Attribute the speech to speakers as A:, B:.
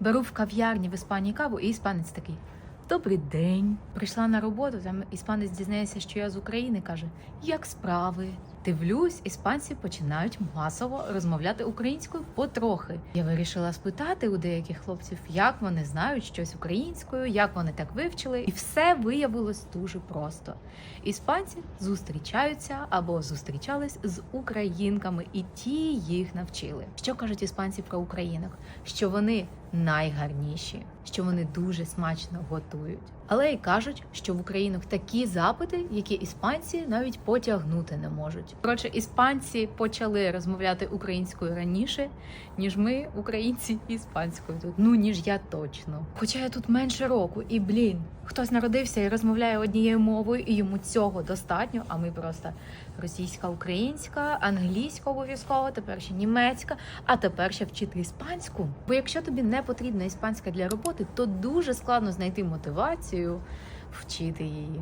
A: Беру в кав'ярні в Іспанії каву, і іспанець такий. Добрий день. Прийшла на роботу. Там іспанець дізнається, що я з України. каже: Як справи? Дивлюсь, іспанці починають масово розмовляти українською потрохи. Я вирішила спитати у деяких хлопців, як вони знають щось українською, як вони так вивчили, і все виявилось дуже просто. Іспанці зустрічаються або зустрічались з українками, і ті їх навчили. Що кажуть іспанці про українок? Що вони найгарніші, що вони дуже смачно готують. Але й кажуть, що в українок такі запити, які іспанці навіть потягнути не можуть. Коротше, іспанці почали розмовляти українською раніше, ніж ми, українці, іспанською тут. Ну ніж я точно. Хоча я тут менше року, і блін, хтось народився і розмовляє однією мовою, і йому цього достатньо. А ми просто російська, українська, англійська обов'язково, тепер ще німецька, а тепер ще вчити іспанську. Бо якщо тобі не потрібна іспанська для роботи, то дуже складно знайти мотивацію вчити її.